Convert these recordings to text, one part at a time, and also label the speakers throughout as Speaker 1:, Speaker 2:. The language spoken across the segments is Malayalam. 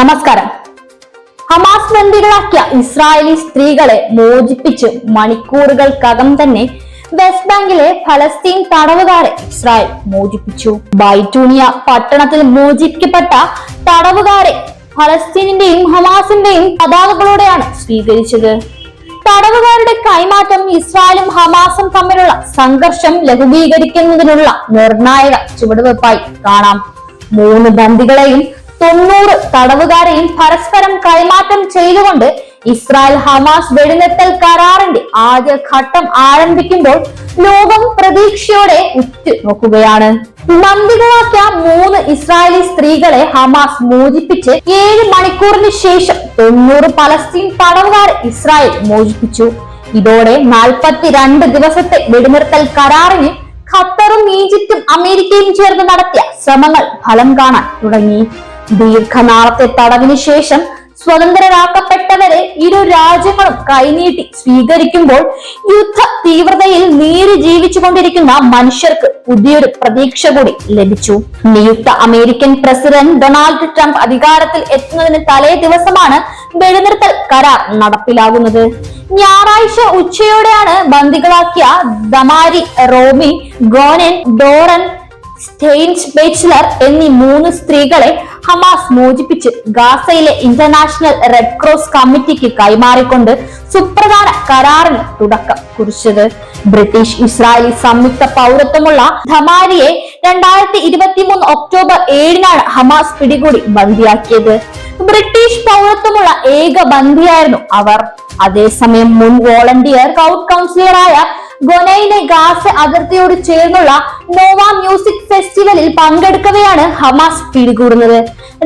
Speaker 1: നമസ്കാരം. ഹമാസ് ബന്ദികളാക്കിയ ഇസ്രായേലി സ്ത്രീകളെ മോചിപ്പിച്ച് മണിക്കൂറുകൾക്കകം തന്നെ വെസ്റ്റ് ബാങ്കിലെ ഫലസ്തീൻ തടവുകാരെ ഇസ്രായേൽ മോചിപ്പിച്ചു. ബൈറ്റൂണിയ പട്ടണത്തിൽ മോചിപ്പിക്കപ്പെട്ട തടവുകാരെ ഫലസ്തീനിന്റെയും ഹമാസിന്റെയും പതാകകളോടെയാണ് സ്വീകരിച്ചത്. തടവുകാരുടെ കൈമാറ്റം ഇസ്രായേലും ഹമാസും തമ്മിലുള്ള സംഘർഷം ലഘൂകീകരിക്കുന്നതിനുള്ള നിർണായക ചുവടുവെപ്പായി കാണാം. മൂന്ന് ബന്ദികളെയും തൊണ്ണൂറ് തടവുകാരെയും പരസ്പരം കൈമാറ്റം ചെയ്തുകൊണ്ട് ഇസ്രായേൽ ഹമാസ് വെടിനിർത്തൽ കരാറിന്റെ ആദ്യ ഘട്ടം ആരംഭിക്കുമ്പോൾ ലോകം പ്രതീക്ഷയോടെ ഉറ്റു നോക്കുകയാണ് ബന്ദികളാക്കിയ മൂന്ന് ഇസ്രായേലി സ്ത്രീകളെ ഹമാസ് മോചിപ്പിച്ച് ഏഴ് മണിക്കൂറിന് ശേഷം തൊണ്ണൂറ് പലസ്തീൻ തടവുകാരെ ഇസ്രായേൽ മോചിപ്പിച്ചു. ഇതോടെ നാൽപ്പത്തിരണ്ട് ദിവസത്തെ വെടിനിർത്തൽ കരാറിന് ഖത്തറും ഈജിപ്തും അമേരിക്കയും ചേർന്ന് നടത്തിയ ശ്രമങ്ങൾ ഫലം കാണാൻ തുടങ്ങി. ദീർഘനാളത്തെ തടവിനു ശേഷം സ്വതന്ത്രരാക്കപ്പെട്ടവരെ ഇരു രാജ്യങ്ങളും കൈനീട്ടി സ്വീകരിക്കുമ്പോൾ യുദ്ധ തീവ്രതയിൽ നീരി ജീവിച്ചുകൊണ്ടിരിക്കുന്ന മനുഷ്യർക്ക് പുതിയൊരു പ്രതീക്ഷ കൂടി ലഭിച്ചു. നിയുക്ത അമേരിക്കൻ പ്രസിഡന്റ് ഡൊണാൾഡ് ട്രംപ് അധികാരത്തിൽ എത്തുന്നതിന് തലേ ദിവസമാണ് വെടിനിർത്തൽ കരാർ നടപ്പിലാകുന്നത്. ഞായറാഴ്ച ഉച്ചയോടെയാണ് ബന്ദികളാക്കിയ ദമാരി റോമി ഗോനൻ ഡോറൻ സ്റ്റെയിൻസ് ബേച്ചിലർ എന്നീ മൂന്ന് സ്ത്രീകളെ ഹമാസ് മോചിപ്പിച്ച് ഗാസയിലെ ഇന്റർനാഷണൽ റെഡ് ക്രോസ് കമ്മിറ്റിക്ക് കൈമാറിക്കൊണ്ട് സുപ്രധാന കരാറിന് തുടക്കം കുറിച്ചത്. ബ്രിട്ടീഷ് ഇസ്രായേലി സംയുക്ത പൗരത്വമുള്ള ധമാരിയെ രണ്ടായിരത്തി ഇരുപത്തി മൂന്ന് ഒക്ടോബർ ഏഴിനാണ് ഹമാസ് പിടികൂടി ബന്ദിയാക്കിയത്. ബ്രിട്ടീഷ് പൗരത്വമുള്ള ഏക ബന്ധിയായിരുന്നു അവർ. അതേസമയം മുൻ വോളണ്ടിയർ സ്കൗട്ട് കൗൺസിലറായ ഗൊനയിലെ ഗാസ അതിർത്തിയോട് ചേർന്നുള്ള നോവ മ്യൂസിക് ഫെസ്റ്റിവലിൽ പങ്കെടുക്കവെയാണ് ഹമാസ് പിടികൂടുന്നത്.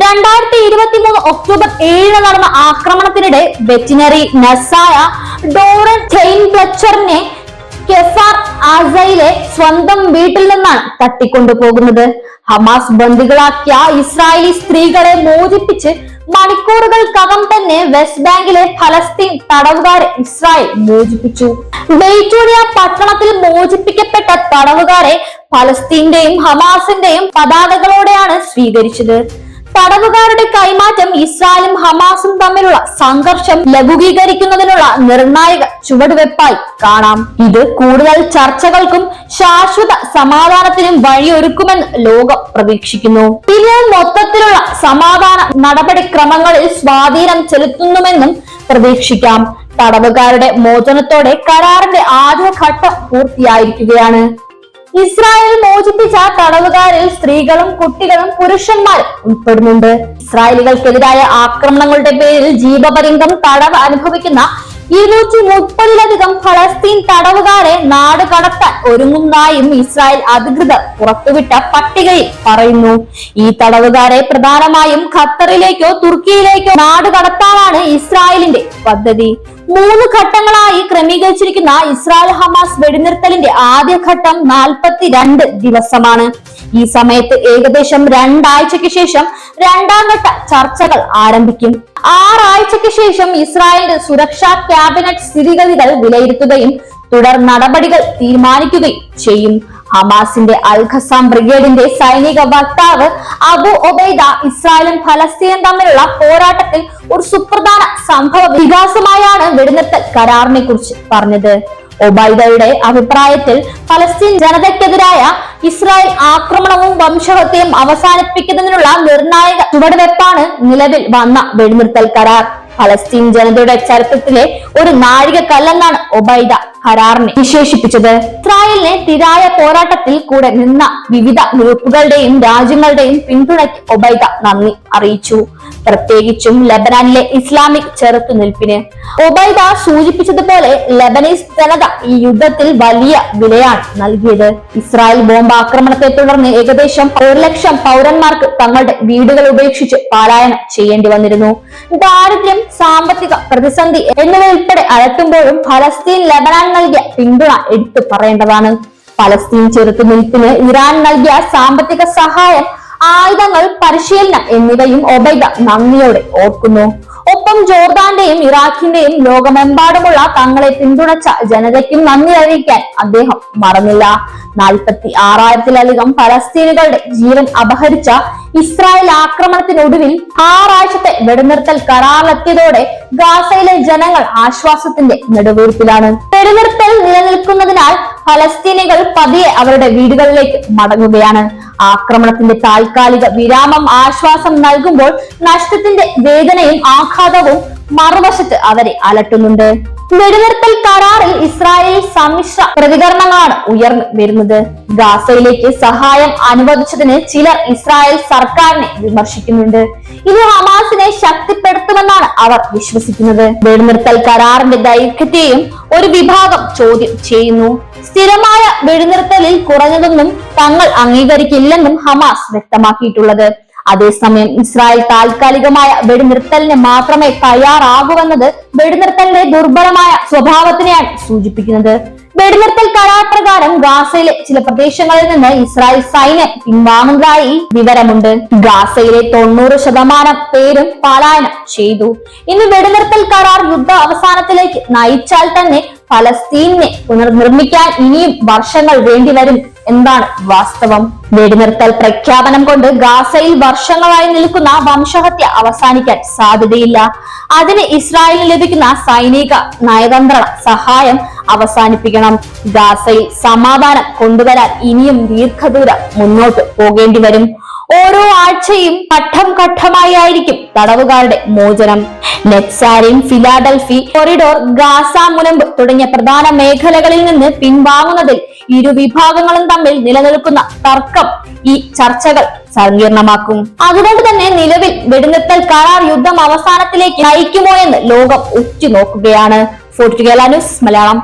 Speaker 1: രണ്ടായിരത്തി ഇരുപത്തി മൂന്ന് ഒക്ടോബർ ഏഴിന് നടന്ന ആക്രമണത്തിനിടെ വെറ്റിനറി നസായ ഡോറൻ ചെയിൻ ഫ്ലച്ചറിനെ കെഫാർ ആസയിലെ സ്വന്തം വീട്ടിൽ നിന്നാണ് തട്ടിക്കൊണ്ടുപോകുന്നത്. ഹമാസ് ബന്ദികളാക്കിയ ഇസ്രായേലി സ്ത്രീകളെ മോചിപ്പിച്ച് മണിക്കൂറുകൾക്കകം തന്നെ വെസ്റ്റ് ബാങ്കിലെ ഫലസ്തീൻ തടവുകാരെ ഇസ്രായേൽ മോചിപ്പിച്ചു. ബെയ്റ്റൂരിയ പട്ടണത്തിൽ മോചിപ്പിക്കപ്പെട്ട തടവുകാരെ ഫലസ്തീന്റെയും ഹമാസിന്റെയും പതാകകളോടെയാണ് സ്വീകരിച്ചത്. തടവുകാരുടെ കൈമാറ്റം ഇസ്രായേലും ഹമാസും തമ്മിലുള്ള സംഘർഷം ലഘൂകീകരിക്കുന്നതിനുള്ള നിർണായക ചുവടുവെപ്പായി കാണാം. ഇത് കൂടുതൽ ചർച്ചകൾക്കും ശാശ്വത സമാധാനത്തിനും വഴിയൊരുക്കുമെന്ന് ലോകം പ്രതീക്ഷിക്കുന്നു. ഇത് മൊത്തത്തിലുള്ള സമാധാന നടപടിക്രമങ്ങളിൽ സ്വാധീനം ചെലുത്തുന്നുമെന്നും പ്രതീക്ഷിക്കാം. തടവുകാരുടെ മോചനത്തോടെ കരാറിന്റെ ആദ്യ ഘട്ടം പൂർത്തിയായിരിക്കുകയാണ്. ഇസ്രായേൽ മോചിപ്പിച്ച തടവുകാരിൽ സ്ത്രീകളും കുട്ടികളും പുരുഷന്മാരും ഉൾപ്പെടുന്നുണ്ട്. ഇസ്രായേലികൾക്കെതിരായ ആക്രമണങ്ങളുടെ പേരിൽ ജീവപര്യന്തം തടവ് അനുഭവിക്കുന്ന ഇരുന്നൂറ്റി മുപ്പതിലധികം ഫലസ്തീൻ തടവുകാരെ നാട് കടത്താൻ ഒരുങ്ങുന്നതായും ഇസ്രായേൽ അധികൃതർ പുറത്തുവിട്ട പട്ടികയിൽ പറയുന്നു. ഈ തടവുകാരെ പ്രധാനമായും ഖത്തറിലേക്കോ തുർക്കിയിലേക്കോ നാട് കടത്താനാണ് ഇസ്രായേലിന്റെ പദ്ധതി. മൂന്ന് ഘട്ടങ്ങളായി ക്രമീകരിച്ചിരിക്കുന്ന ഇസ്രായേൽ ഹമാസ് വെടിനിർത്തലിന്റെ ആദ്യഘട്ടം നാൽപ്പത്തിരണ്ട് ദിവസമാണ്. ഈ സമയത്ത് ഏകദേശം രണ്ടാഴ്ചയ്ക്ക് ശേഷം രണ്ടാം ഘട്ട ചർച്ചകൾ ആരംഭിക്കും. ആറാഴ്ചയ്ക്ക് ശേഷം ഇസ്രായേലിന്റെ സുരക്ഷാ ക്യാബിനറ്റ് സ്ഥിതിഗതികൾ വിലയിരുത്തുകയും തുടർ നടപടികൾ തീരുമാനിക്കുകയും ചെയ്യും. ഹമാസിന്റെ അൽ ഖസാം ബ്രിഗേഡിന്റെ സൈനിക വക്താവ് അബു ഒബൈദ ഇസ്രായേലും ഫലസ്തീനും തമ്മിലുള്ള പോരാട്ടത്തിൽ ഒരു സുപ്രധാന സംഭവ വികാസമായാണ് വെടിനിർത്തൽ കരാറിനെ കുറിച്ച് പറഞ്ഞത്. ഒബൈദയുടെ അഭിപ്രായത്തിൽ ഫലസ്തീൻ ജനതയ്ക്കെതിരായ ഇസ്രായേൽ ആക്രമണവും വംശഹത്യയും അവസാനിപ്പിക്കുന്നതിനുള്ള നിർണായക ചുവടുവെപ്പാണ് നിലവിൽ വന്ന വെടിനിർത്തൽ കരാർ. ഫലസ്തീൻ ജനതയുടെ ചരിത്രത്തിലെ ഒരു നാഴിക കല്ലെന്നാണ് ഒബൈദ കരാറിനെ വിശേഷിപ്പിച്ചത്. ഇസ്രായേലിനെ തിരായ പോരാട്ടത്തിൽ കൂടെ നിന്ന വിവിധ ഗ്രൂപ്പുകളുടെയും രാജ്യങ്ങളുടെയും പിന്തുണയ്ക്ക് ഒബൈദ നന്ദി അറിയിച്ചു. പ്രത്യേകിച്ചും ലബനാനിലെ ഇസ്ലാമിക് ചെറുത്തുനിൽപ്പിന്. ഒബൈദ സൂചിപ്പിച്ചതുപോലെ ലബനീസ് ജനത ഈ യുദ്ധത്തിൽ വലിയ വിലയാണ് നൽകിയത്. ഇസ്രായേൽ ബോംബ് ആക്രമണത്തെ തുടർന്ന് ഏകദേശം ഒരു ലക്ഷം പൗരന്മാർക്ക് തങ്ങളുടെ വീടുകൾ ഉപേക്ഷിച്ച് പാലായനം ചെയ്യേണ്ടി വന്നിരുന്നു. ദാരിദ്ര്യം സാമ്പത്തിക പ്രതിസന്ധി എന്നിവ ഉൾപ്പെടെ അലട്ടുമ്പോഴും ഫലസ്തീൻ ലബനാൻ നൽകിയ പിന്തുണ എടുത്തു പറയേണ്ടതാണ്. ഫലസ്തീൻ ചെറുത്തുനിൽപ്പിന് ഇറാൻ നൽകിയ സാമ്പത്തിക സഹായം ആയുധങ്ങൾ പരിശീലനം എന്നിവയും ഒബൈദ നന്ദിയോടെ ഓർക്കുന്നു. ഒപ്പം ജോർദാന്റെയും ഇറാഖിന്റെയും ലോകമെമ്പാടുമുള്ള തങ്ങളെ പിന്തുണച്ച ജനതയ്ക്കും നന്ദി അറിയിക്കാൻ അദ്ദേഹം മറന്നില്ല. നാൽപ്പത്തി ആറായിരത്തിലധികം പലസ്തീനുകളുടെ ജീവൻ അപഹരിച്ച ഇസ്രായേൽ ആക്രമണത്തിനൊടുവിൽ ആറാഴ്ചത്തെ വെടിനിർത്തൽ കരാറിലെത്തിയതോടെ ഗാസയിലെ ജനങ്ങൾ ആശ്വാസത്തിന്റെ നെടുവീർപ്പിലാണ്. വെടിനിർത്തൽ നിലനിൽക്കുന്നതിനാൽ ഫലസ്തീനികൾ പതിയെ അവരുടെ വീടുകളിലേക്ക് മടങ്ങുകയാണ്. ആക്രമണത്തിന്റെ താൽക്കാലിക വിരാമം ആശ്വാസം നൽകുമ്പോൾ നഷ്ടത്തിന്റെ വേദനയും ആഘാതവും മറുവശത്ത് അവരെ അലട്ടുന്നുണ്ട്. വെടിനിർത്തൽ കരാറിൽ ഇസ്രായേൽ സമ്മിശ്ര പ്രതികരണങ്ങളാണ് ഉയർന്നു വരുന്നത്. ഗാസയിലേക്ക് സഹായം അനുവദിച്ചതിന് ചിലർ ഇസ്രായേൽ സർക്കാരിനെ വിമർശിക്കുന്നുണ്ട്. ഇത് ഹമാസിനെ ശക്തിപ്പെടുത്തുമെന്നാണ് അവർ വിശ്വസിക്കുന്നത്. വെടിനിർത്തൽ കരാറിന്റെ ദൈർഘ്യത്തെയും ഒരു വിഭാഗം ചോദ്യം ചെയ്യുന്നു. സ്ഥിരമായ വെടിനിർത്തലിൽ കുറഞ്ഞതൊന്നും തങ്ങൾ അംഗീകരിക്കില്ലെന്നും ഹമാസ് വ്യക്തമാക്കിയിട്ടുള്ളത്. അതേസമയം ഇസ്രായേൽ താൽക്കാലികമായ വെടിനിർത്തലിന് മാത്രമേ തയ്യാറാകൂവെന്നത് വെടിനിർത്തലിന്റെ ദുർബലമായ സ്വഭാവത്തിനെയാണ് സൂചിപ്പിക്കുന്നത്. വെടിനിർത്തൽ കരാർ പ്രകാരം ഗാസയിലെ ചില പ്രദേശങ്ങളിൽ നിന്ന് ഇസ്രായേൽ സൈന്യം പിൻവാങ്ങുന്നതായി വിവരമുണ്ട്. ഗാസയിലെ തൊണ്ണൂറ് ശതമാനം പേരും പലായനം ചെയ്തു. ഇന്ന് വെടിനിർത്തൽ കരാർ യുദ്ധ അവസാനത്തിലേക്ക് നയിച്ചാൽ തന്നെ ഫലസ്തീനെ പുനർനിർമ്മിക്കാൻ ഇനിയും വർഷങ്ങൾ വേണ്ടിവരും എന്താണ് വാസ്തവം? വെടിനിർത്തൽ പ്രഖ്യാപനം കൊണ്ട് ഗാസയിൽ വർഷങ്ങളായി നിൽക്കുന്ന വംശഹത്യ അവസാനിക്കാൻ സാധ്യതയില്ല. അതിന് ഇസ്രായേലിന് ലഭിക്കുന്ന സൈനിക നയതന്ത്ര സഹായം അവസാനിപ്പിക്കണം. ഗാസയിൽ സമാധാനം കൊണ്ടുവരാൻ ഇനിയും ദീർഘദൂരം മുന്നോട്ട് പോകേണ്ടി വരും. ഓരോ ആഴ്ചയും ഘട്ടം ഘട്ടമായി ആയിരിക്കും തടവുകാരുടെ മോചനം. നെറ്റ്സാരിൻ ഫിലാഡൽഫി കൊറിഡോർ ഗാസ മുനമ്പ് തുടങ്ങിയ പ്രധാന മേഖലകളിൽ നിന്ന് പിൻവാങ്ങുന്നതിൽ ഇരു വിഭാഗങ്ങളും തമ്മിൽ നിലനിൽക്കുന്ന തർക്കം ഈ ചർച്ചകൾ സങ്കീർണമാക്കും. അതുകൊണ്ട് തന്നെ നിലവിൽ വെടിനിർത്തൽ കരാർ യുദ്ധം അവസാനത്തിലേക്ക് നയിക്കുമോ എന്ന് ലോകം ഉറ്റുനോക്കുകയാണ്. Fourth news Malayalam.